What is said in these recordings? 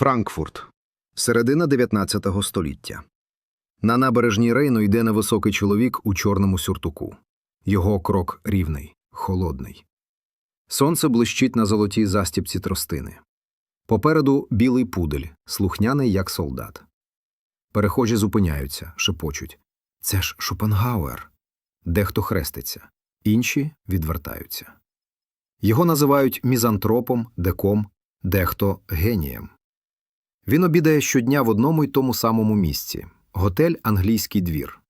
Франкфурт. Середина 19 століття. На набережній Рейну йде невисокий чоловік у чорному сюртуку. Його крок рівний, холодний. Сонце блищить на золотій застіпці тростини. Попереду білий пудель, слухняний, як солдат. Перехожі зупиняються, шепочуть. Це ж Шопенгауер. Дехто хреститься, інші відвертаються. Його називають мізантропом, деком, дехто генієм. Він обідає щодня в одному й тому самому місці готель Англійський двір.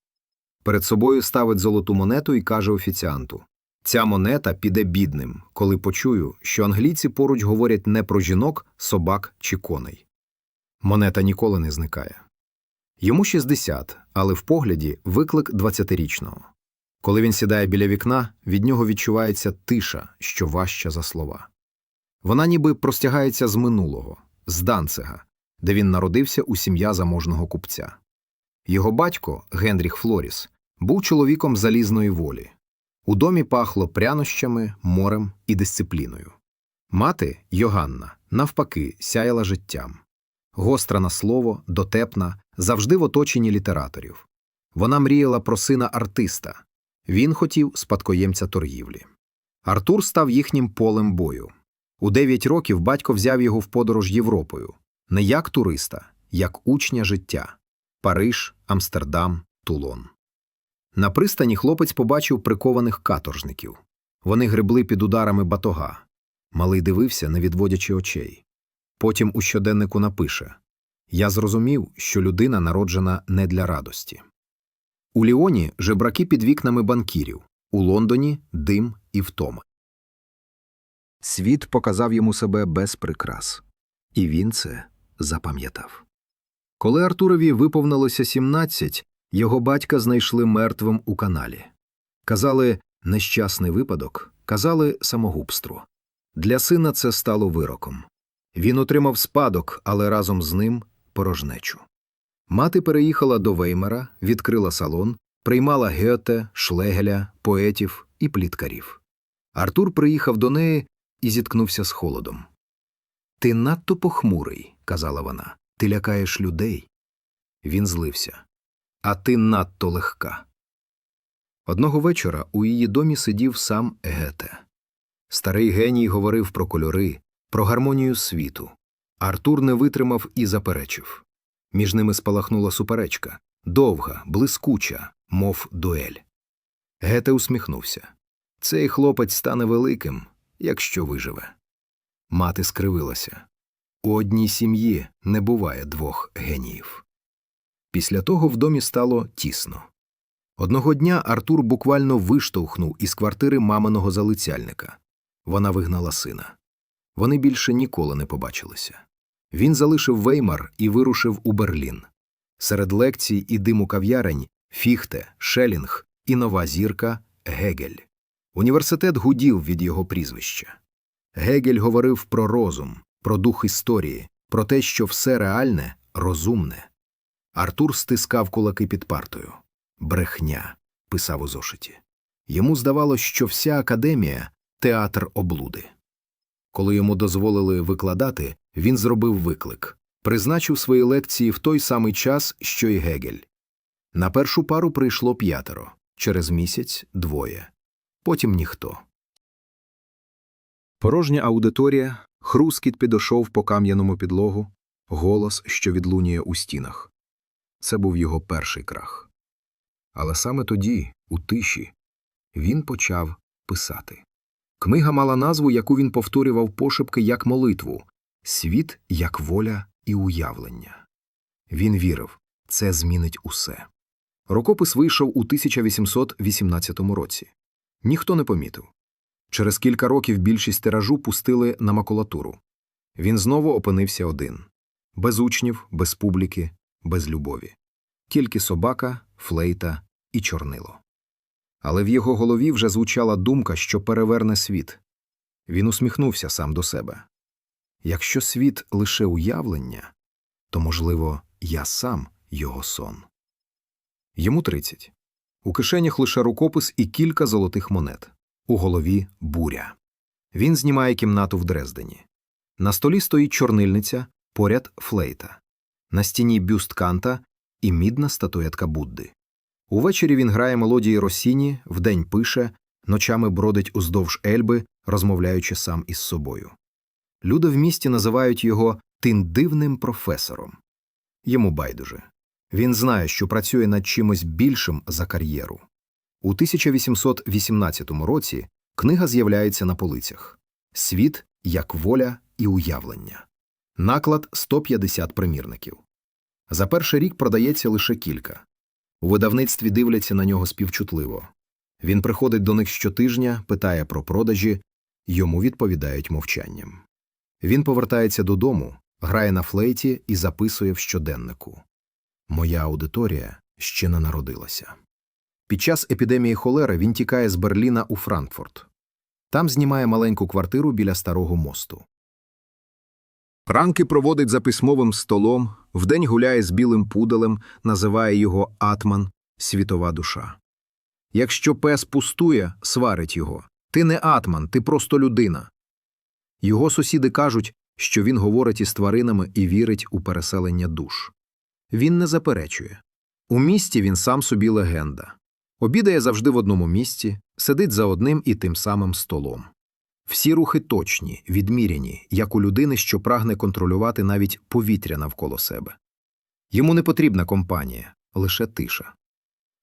Перед собою ставить золоту монету і каже офіціанту Ця монета піде бідним, коли почую, що англійці поруч говорять не про жінок, собак чи коней. Монета ніколи не зникає. Йому 60, але в погляді виклик 20-річного. Коли він сідає біля вікна, від нього відчувається тиша, що важча за слова. Вона ніби простягається з минулого, з Данцега, де він народився у сім'я заможного купця. Його батько, Генріх Флоріс, був чоловіком залізної волі. У домі пахло прянощами, морем і дисципліною. Мати, Йоганна, навпаки, сяяла життям. Гостра на слово, дотепна, завжди в оточенні літераторів. Вона мріяла про сина артиста. Він хотів спадкоємця торгівлі. Артур став їхнім полем бою. У дев'ять років батько взяв його в подорож Європою не як туриста, як учня життя Париж, Амстердам, Тулон. На пристані хлопець побачив прикованих каторжників. Вони гребли під ударами батога. Малий дивився, не відводячи очей. Потім у щоденнику напише Я зрозумів, що людина народжена не для радості. У Ліоні жебраки під вікнами банкірів, у Лондоні дим і втома. Світ показав йому себе без прикрас, і він це запам'ятав. Коли Артурові виповнилося 17, його батька знайшли мертвим у каналі. Казали нещасний випадок, казали самогубство. Для сина це стало вироком. Він отримав спадок, але разом з ним порожнечу. Мати переїхала до Веймера, відкрила салон, приймала Гете, Шлегеля, поетів і пліткарів. Артур приїхав до неї і зіткнувся з холодом. Ти надто похмурий, казала вона, ти лякаєш людей. Він злився. А ти надто легка. Одного вечора у її домі сидів сам Гете. Старий геній говорив про кольори, про гармонію світу. Артур не витримав і заперечив. Між ними спалахнула суперечка довга, блискуча, мов дуель. Гете усміхнувся. Цей хлопець стане великим, якщо виживе. Мати скривилася. У одній сім'ї не буває двох геніїв. Після того в домі стало тісно. Одного дня Артур буквально виштовхнув із квартири маминого залицяльника. Вона вигнала сина. Вони більше ніколи не побачилися. Він залишив Веймар і вирушив у Берлін. Серед лекцій і диму кав'ярень Фіхте, Шелінг і нова зірка Гегель. Університет гудів від його прізвища. Гегель говорив про розум, про дух історії, про те, що все реальне розумне. Артур стискав кулаки під партою. Брехня, писав у зошиті. Йому здавалось, що вся академія театр облуди. Коли йому дозволили викладати, він зробив виклик, призначив свої лекції в той самий час, що й Гегель. На першу пару прийшло п'ятеро, через місяць двоє, потім ніхто. Порожня аудиторія, хрускіт підошов по кам'яному підлогу, голос, що відлунює у стінах. Це був його перший крах. Але саме тоді, у тиші, він почав писати. Книга мала назву, яку він повторював пошепки як молитву світ як воля і уявлення. Він вірив, це змінить усе. Рукопис вийшов у 1818 році. Ніхто не помітив. Через кілька років більшість тиражу пустили на макулатуру. Він знову опинився один без учнів, без публіки, без любові. Тільки собака, флейта і чорнило. Але в його голові вже звучала думка, що переверне світ. Він усміхнувся сам до себе. Якщо світ лише уявлення, то, можливо, я сам його сон. Йому тридцять. У кишенях лише рукопис і кілька золотих монет. У голові буря. Він знімає кімнату в Дрездені. На столі стоїть чорнильниця, поряд флейта. На стіні бюст Канта і мідна статуетка Будди. Увечері він грає мелодії Росіні, вдень пише, ночами бродить уздовж Ельби, розмовляючи сам із собою. Люди в місті називають його тим дивним професором. Йому байдуже. Він знає, що працює над чимось більшим за кар'єру. У 1818 році книга з'являється на полицях Світ як воля і уявлення. Наклад 150 примірників. За перший рік продається лише кілька. У видавництві дивляться на нього співчутливо. Він приходить до них щотижня, питає про продажі, йому відповідають мовчанням. Він повертається додому, грає на флейті і записує в щоденнику. Моя аудиторія ще не народилася. Під час епідемії холери він тікає з Берліна у Франкфурт. Там знімає маленьку квартиру біля старого мосту. Ранки проводить за письмовим столом, вдень гуляє з білим пуделем, називає його Атман світова душа. Якщо пес пустує, сварить його. Ти не Атман, ти просто людина. Його сусіди кажуть, що він говорить із тваринами і вірить у переселення душ. Він не заперечує. У місті він сам собі легенда. Обідає завжди в одному місці, сидить за одним і тим самим столом. Всі рухи точні, відміряні, як у людини, що прагне контролювати навіть повітря навколо себе. Йому не потрібна компанія, лише тиша.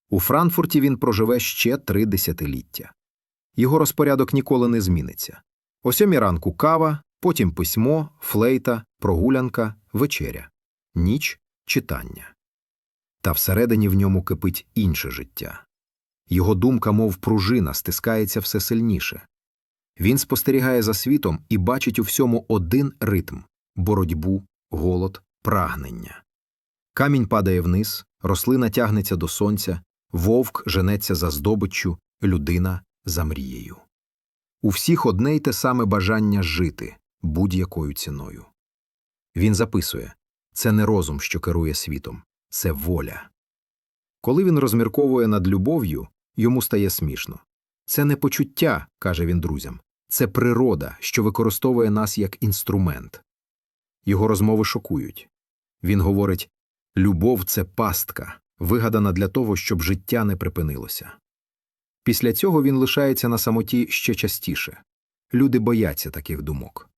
У Франкфурті він проживе ще три десятиліття. Його розпорядок ніколи не зміниться. О сьомій ранку кава, потім письмо, флейта, прогулянка, вечеря, ніч читання. Та всередині в ньому кипить інше життя. Його думка, мов пружина, стискається все сильніше. Він спостерігає за світом і бачить у всьому один ритм боротьбу, голод, прагнення. Камінь падає вниз, рослина тягнеться до сонця, вовк женеться за здобиччю, людина за мрією. У всіх одне й те саме бажання жити будь-якою ціною. Він записує це не розум, що керує світом, це воля. Коли він розмірковує над любов'ю, йому стає смішно. Це не почуття, каже він друзям, це природа, що використовує нас як інструмент. Його розмови шокують. Він говорить любов це пастка, вигадана для того, щоб життя не припинилося. Після цього він лишається на самоті ще частіше. Люди бояться таких думок.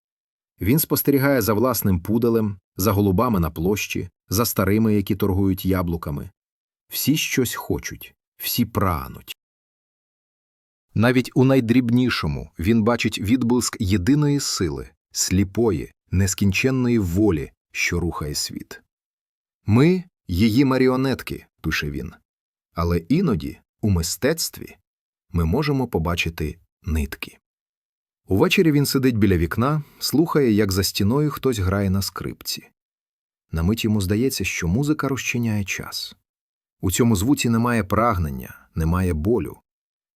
Він спостерігає за власним пуделем, за голубами на площі, за старими, які торгують яблуками. Всі щось хочуть, всі прагнуть. Навіть у найдрібнішому він бачить відблиск єдиної сили, сліпої, нескінченної волі, що рухає світ. Ми її маріонетки, пише він, але іноді у мистецтві ми можемо побачити нитки. Увечері він сидить біля вікна, слухає, як за стіною хтось грає на скрипці. На мить йому здається, що музика розчиняє час. У цьому звуці немає прагнення, немає болю,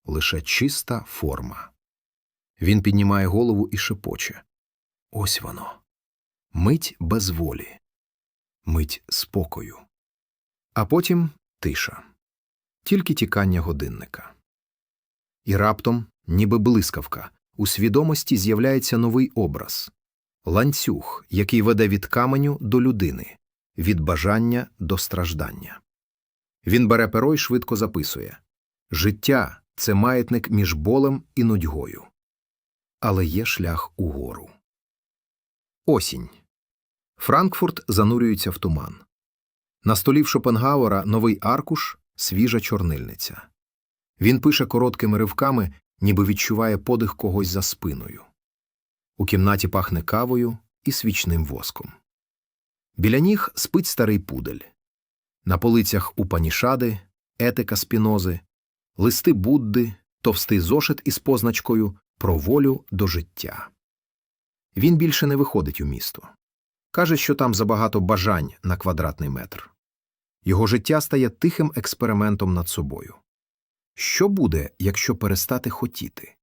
лише чиста форма. Він піднімає голову і шепоче Ось воно. Мить без волі, мить спокою. А потім тиша, тільки тікання годинника. І раптом, ніби блискавка, у свідомості з'являється новий образ ланцюг, який веде від каменю до людини, від бажання до страждання. Він бере перо й швидко записує Життя це маятник між болем і нудьгою. Але є шлях угору. Осінь. Франкфурт занурюється в туман. На столі в Шопенгауера новий аркуш, свіжа чорнильниця. Він пише короткими ривками, ніби відчуває подих когось за спиною. У кімнаті пахне кавою і свічним воском. Біля ніг спить старий пудель. На полицях упанішади, етика спінози, листи Будди, товстий зошит із позначкою про волю до життя. Він більше не виходить у місто. Каже, що там забагато бажань на квадратний метр. Його життя стає тихим експериментом над собою. Що буде, якщо перестати хотіти?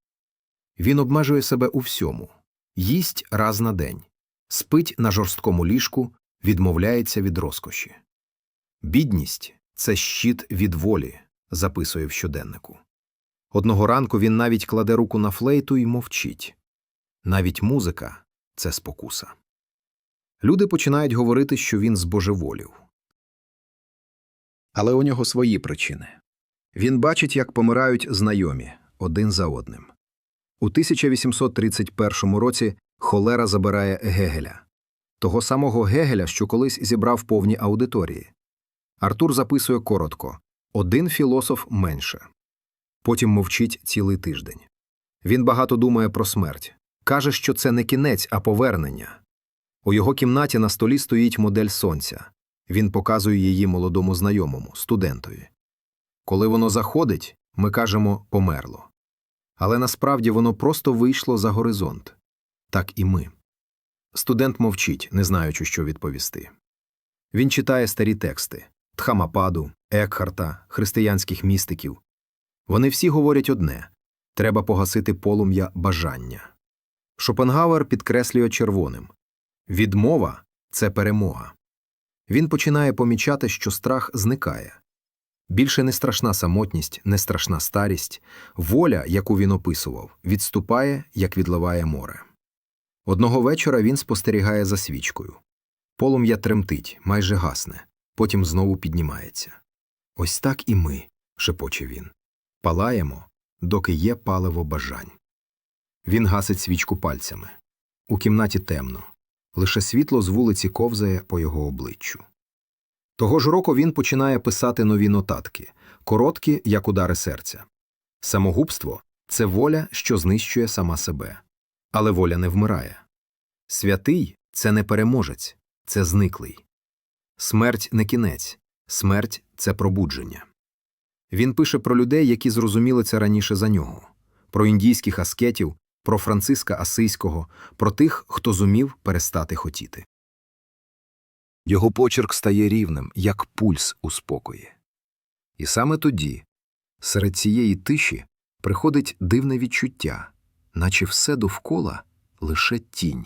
Він обмежує себе у всьому їсть раз на день, спить на жорсткому ліжку, відмовляється від розкоші. Бідність це щит від волі, записує в щоденнику. Одного ранку він навіть кладе руку на флейту і мовчить. Навіть музика це спокуса. Люди починають говорити, що він збожеволів. Але у нього свої причини. Він бачить, як помирають знайомі один за одним. У 1831 році холера забирає Гегеля, того самого Гегеля, що колись зібрав повні аудиторії. Артур записує коротко один філософ менше. Потім мовчить цілий тиждень. Він багато думає про смерть. Каже, що це не кінець, а повернення. У його кімнаті на столі стоїть модель сонця. Він показує її молодому знайомому, студентові. Коли воно заходить, ми кажемо померло. Але насправді воно просто вийшло за горизонт. Так і ми. Студент мовчить, не знаючи, що відповісти. Він читає старі тексти Тхамападу, Екхарта, християнських містиків. Вони всі говорять одне треба погасити полум'я бажання. Шопенгауер підкреслює червоним відмова це перемога. Він починає помічати, що страх зникає. Більше не страшна самотність, не страшна старість, воля, яку він описував, відступає, як відливає море. Одного вечора він спостерігає за свічкою. Полум'я тремтить, майже гасне, потім знову піднімається. Ось так і ми, шепоче він. Палаємо, доки є паливо бажань. Він гасить свічку пальцями. У кімнаті темно. Лише світло з вулиці ковзає по його обличчю. Того ж року він починає писати нові нотатки, короткі, як удари серця. Самогубство це воля, що знищує сама себе. Але воля не вмирає. Святий це не переможець, це зниклий. Смерть не кінець, смерть це пробудження. Він пише про людей, які зрозуміли це раніше за нього, про індійських аскетів, про Франциска Асийського, про тих, хто зумів перестати хотіти. Його почерк стає рівним, як пульс у спокої. І саме тоді, серед цієї тиші, приходить дивне відчуття, наче все довкола лише тінь.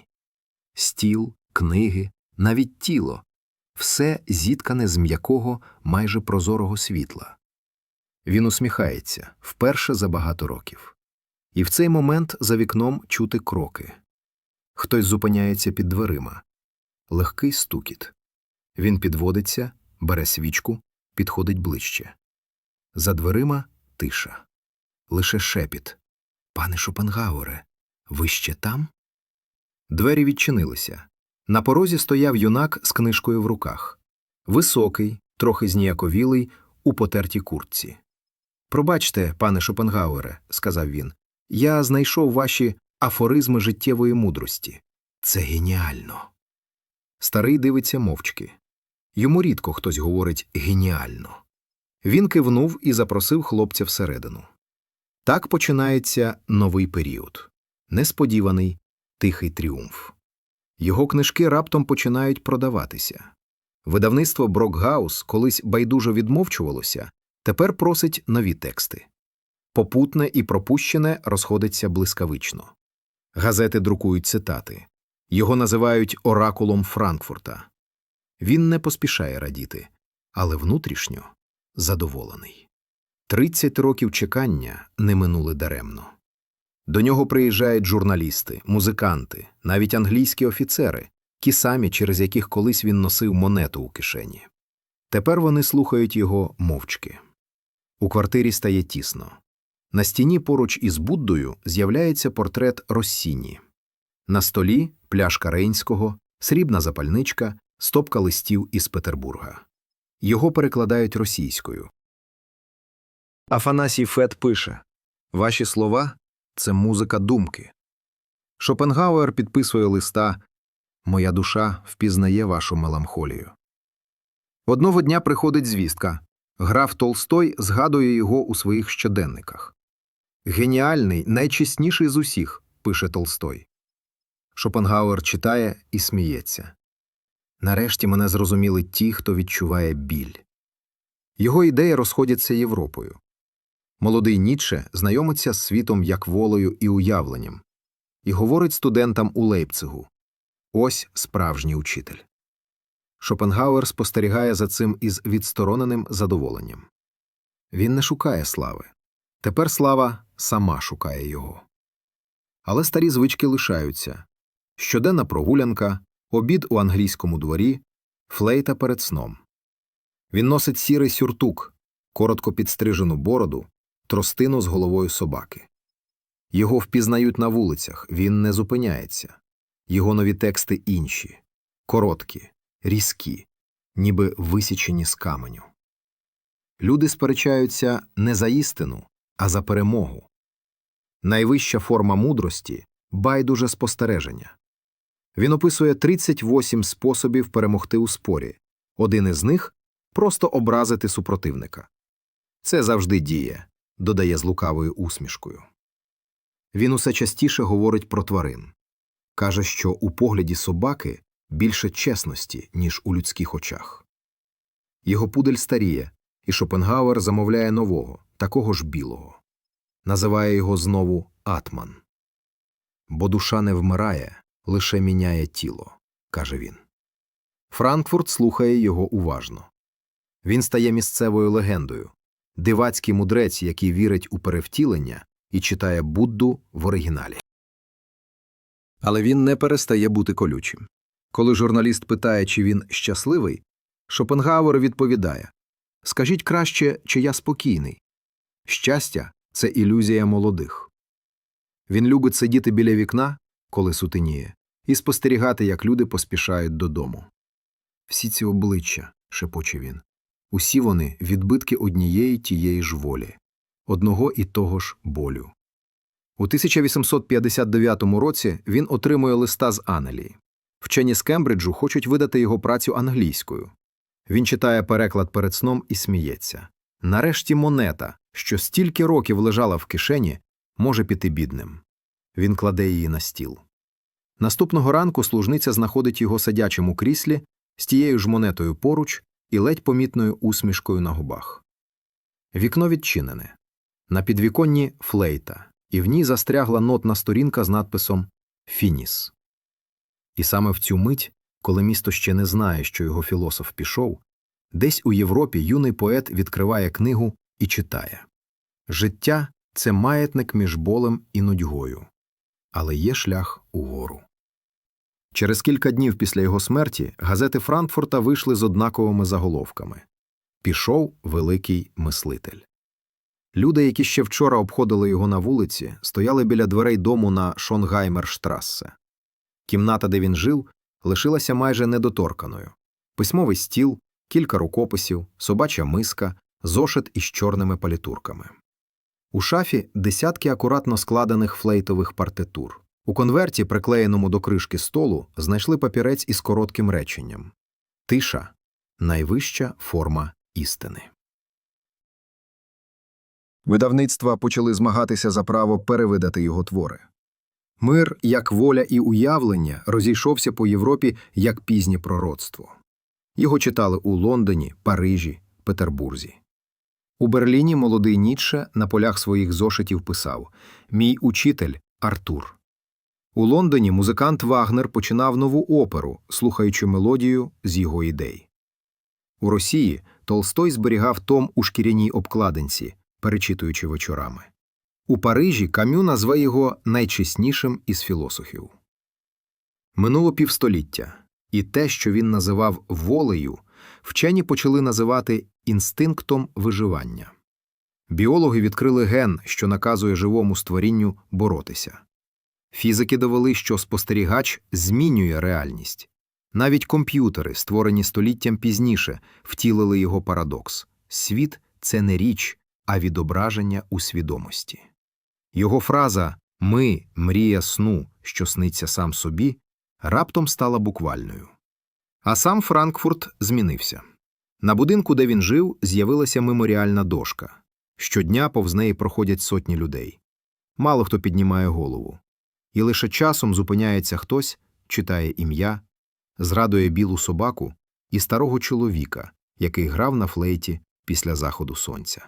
Стіл, книги, навіть тіло все зіткане з м'якого, майже прозорого світла. Він усміхається вперше за багато років. І в цей момент за вікном чути кроки. Хтось зупиняється під дверима. Легкий стукіт. Він підводиться, бере свічку, підходить ближче. За дверима тиша. Лише шепіт. Пане Шопенгауере, ви ще там? Двері відчинилися. На порозі стояв юнак з книжкою в руках. Високий, трохи зніяковілий, у потертій куртці. Пробачте, пане Шопенгауере, сказав він, я знайшов ваші афоризми життєвої мудрості. Це геніально. Старий дивиться мовчки. Йому рідко хтось говорить геніально. Він кивнув і запросив хлопця всередину. Так починається новий період несподіваний, тихий тріумф. Його книжки раптом починають продаватися. Видавництво Брокгаус колись байдуже відмовчувалося, тепер просить нові тексти. Попутне і пропущене розходиться блискавично. Газети друкують цитати. Його називають оракулом Франкфурта. Він не поспішає радіти, але внутрішньо задоволений. Тридцять років чекання не минули даремно. До нього приїжджають журналісти, музиканти, навіть англійські офіцери, ті самі, через яких колись він носив монету у кишені. Тепер вони слухають його мовчки. У квартирі стає тісно. На стіні поруч із Буддою з'являється портрет Россіні. На столі пляшка Рейнського, срібна запальничка, стопка листів із Петербурга. Його перекладають російською. Афанасій Фет пише Ваші слова це музика думки. Шопенгауер підписує листа Моя душа впізнає вашу меланхолію. Одного дня приходить звістка. Граф Толстой згадує його у своїх щоденниках. Геніальний, найчесніший з усіх, пише Толстой. Шопенгауер читає і сміється. Нарешті мене зрозуміли ті, хто відчуває біль. Його ідеї розходяться Європою. Молодий Ніцше знайомиться з світом як волею і уявленням, і говорить студентам у Лейпцигу ось справжній учитель. Шопенгауер спостерігає за цим із відстороненим задоволенням. Він не шукає слави. Тепер слава сама шукає його. Але старі звички лишаються щоденна прогулянка, обід у англійському дворі, флейта перед сном. Він носить сірий сюртук, коротко підстрижену бороду, тростину з головою собаки. Його впізнають на вулицях, він не зупиняється. Його нові тексти інші, короткі, різкі, ніби висічені з каменю. Люди сперечаються не за істину, а за перемогу. Найвища форма мудрості байдуже спостереження. Він описує 38 способів перемогти у спорі. Один із них просто образити супротивника. Це завжди діє, додає з лукавою усмішкою. Він усе частіше говорить про тварин. Каже, що у погляді собаки більше чесності, ніж у людських очах. Його пудель старіє, і Шопенгауер замовляє нового, такого ж білого. Називає його знову Атман. Бо душа не вмирає, лише міняє тіло, каже він. Франкфурт слухає його уважно. Він стає місцевою легендою, дивацький мудрець, який вірить у перевтілення і читає Будду в оригіналі. Але він не перестає бути колючим. Коли журналіст питає, чи він щасливий, Шопенгауер відповідає Скажіть краще, чи я спокійний. Щастя це ілюзія молодих. Він любить сидіти біля вікна, коли сутеніє, і спостерігати, як люди поспішають додому. Всі ці обличчя, шепоче він, усі вони відбитки однієї тієї ж волі, одного і того ж болю. У 1859 році він отримує листа з Анелії. Вчені з Кембриджу хочуть видати його працю англійською. Він читає переклад перед сном і сміється. Нарешті монета, що стільки років лежала в кишені, може піти бідним. Він кладе її на стіл. Наступного ранку служниця знаходить його сидячим у кріслі з тією ж монетою поруч і ледь помітною усмішкою на губах. Вікно відчинене. На підвіконні флейта, і в ній застрягла нотна сторінка з надписом Фініс. І саме в цю мить, коли місто ще не знає, що його філософ пішов, десь у Європі юний поет відкриває книгу і читає Життя це маятник між болем і нудьгою, але є шлях угору. Через кілька днів після його смерті газети Франкфурта вийшли з однаковими заголовками Пішов великий мислитель. Люди, які ще вчора обходили його на вулиці, стояли біля дверей дому на Шонгаймерштрассе. Кімната, де він жив, лишилася майже недоторканою письмовий стіл, кілька рукописів, собача миска, зошит із чорними палітурками. У шафі десятки акуратно складених флейтових партитур. У конверті, приклеєному до кришки столу, знайшли папірець із коротким реченням Тиша найвища форма істини. Видавництва почали змагатися за право перевидати його твори. Мир, як воля і уявлення, розійшовся по Європі як пізнє пророцтво. Його читали у Лондоні, Парижі, Петербурзі. У Берліні молодий Ніцше на полях своїх зошитів писав Мій учитель Артур. У Лондоні музикант Вагнер починав нову оперу, слухаючи мелодію з його ідей. У Росії Толстой зберігав том у шкіряній обкладинці, перечитуючи вечорами. У Парижі Кам'ю назве його найчеснішим із філософів. Минуло півстоліття, і те, що він називав волею, вчені почали називати інстинктом виживання. Біологи відкрили ген, що наказує живому створінню боротися. Фізики довели, що спостерігач змінює реальність. Навіть комп'ютери, створені століттям пізніше, втілили його парадокс світ це не річ, а відображення у свідомості. Його фраза Ми мрія сну, що сниться сам собі, раптом стала буквальною. А сам Франкфурт змінився. На будинку, де він жив, з'явилася меморіальна дошка. Щодня повз неї проходять сотні людей. Мало хто піднімає голову. І лише часом зупиняється хтось, читає ім'я, зрадує білу собаку і старого чоловіка, який грав на флейті після заходу сонця.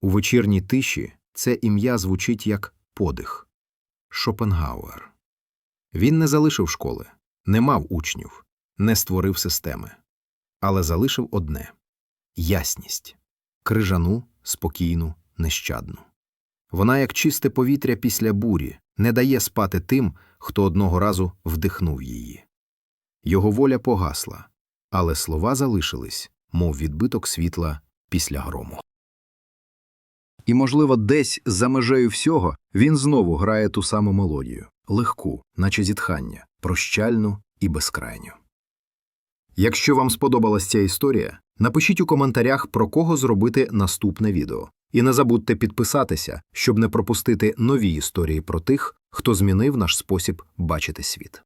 У вечірній тиші це ім'я звучить як подих Шопенгауер. Він не залишив школи, не мав учнів, не створив системи, але залишив одне ясність крижану, спокійну, нещадну. Вона, як чисте повітря після бурі, не дає спати тим, хто одного разу вдихнув її. Його воля погасла, але слова залишились, мов відбиток світла після грому. І, можливо, десь за межею всього він знову грає ту саму мелодію легку, наче зітхання, прощальну і безкрайню. Якщо вам сподобалась ця історія, напишіть у коментарях, про кого зробити наступне відео. І не забудьте підписатися, щоб не пропустити нові історії про тих, хто змінив наш спосіб бачити світ.